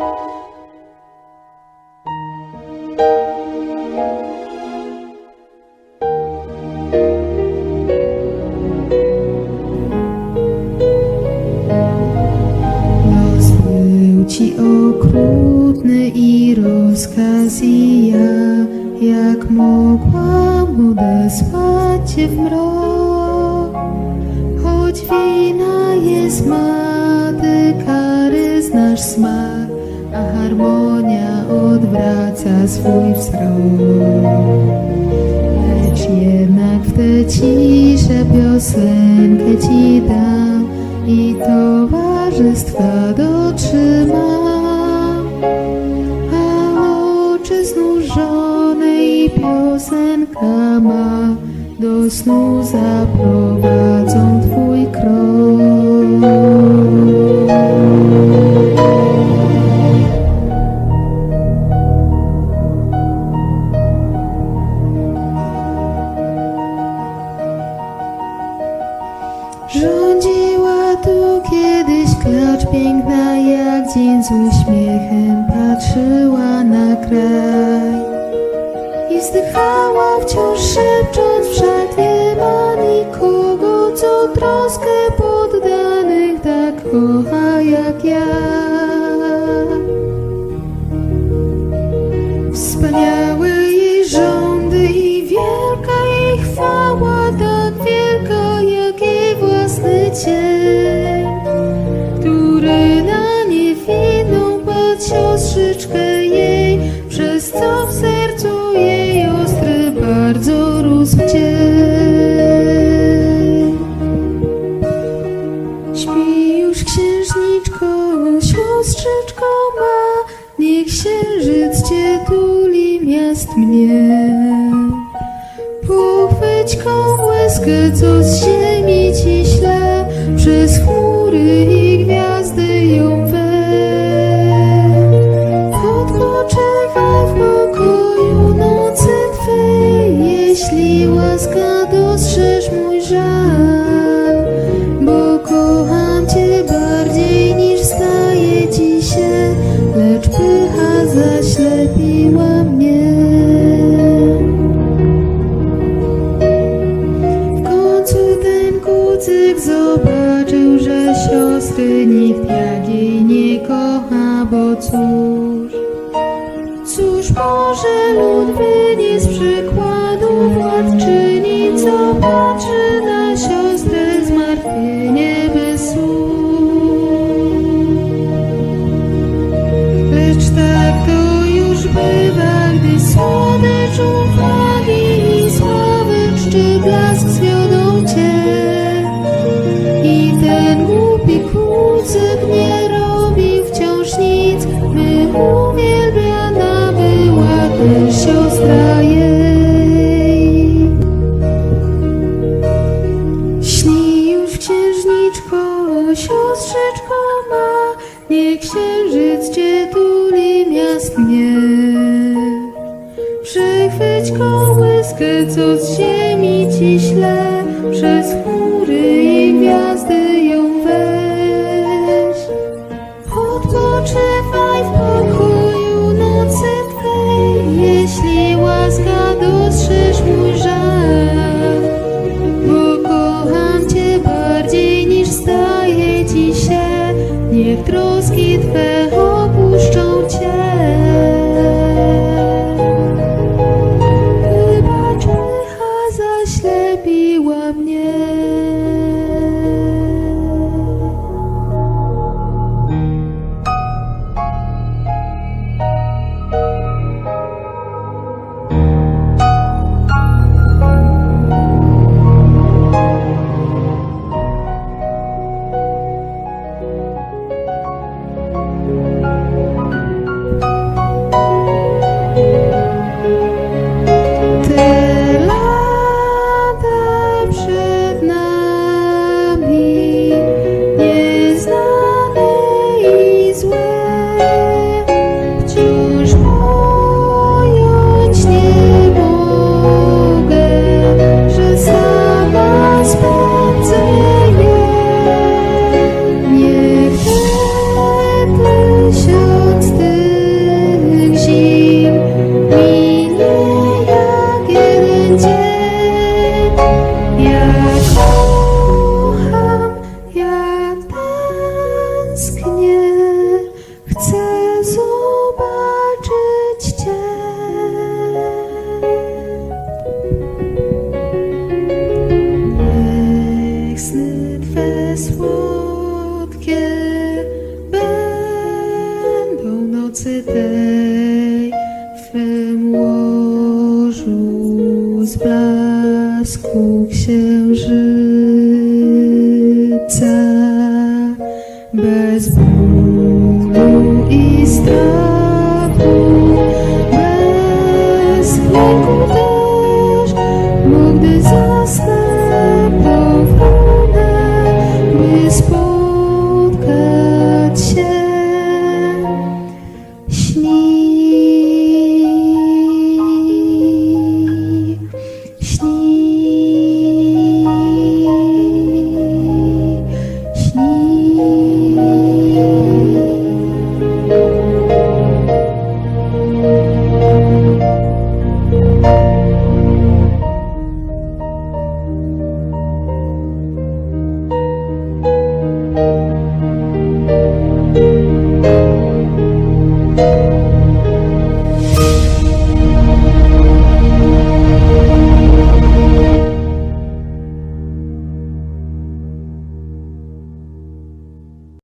Ci okrutny i rozkaz jak mogłam w mrok. Choć wina jest ma, kary znasz smak, harmonia odwraca swój wzrok. Lecz jednak w tę ciszę piosenkę ci dam i towarzystwa dotrzymam. A oczy znużone i piosenka ma do snu zaprowadzą twój krok. Z uśmiechem patrzyła na kraj i wzdychała wciąż szepcząc wszak nie ma nikogo co troskę poddanych tak kocha jak ja. Pochwyć kołyskę, co z ziemi ci śle, przez chmury i gwiazdy ją weź. Odpoczywaj w pokoju nocy Twej, jeśli łaska dostrzeż mój żal. Bo kocham Cię bardziej niż zdaje Ci się, lecz pycha zaślepiła jej nie kocha, bo cóż, cóż może lud wynieść z przykładu władczyni, co patrzy na Przechwyć kołyskę, co z ziemi ci śle, przez chmury i gwiazdy ją weź. Odpoczywaj w pokoju nocy Twej, jeśli łaska dostrzeż mój żal. Bo kocham Cię bardziej niż zdaje Ci się, niech troski Twe just the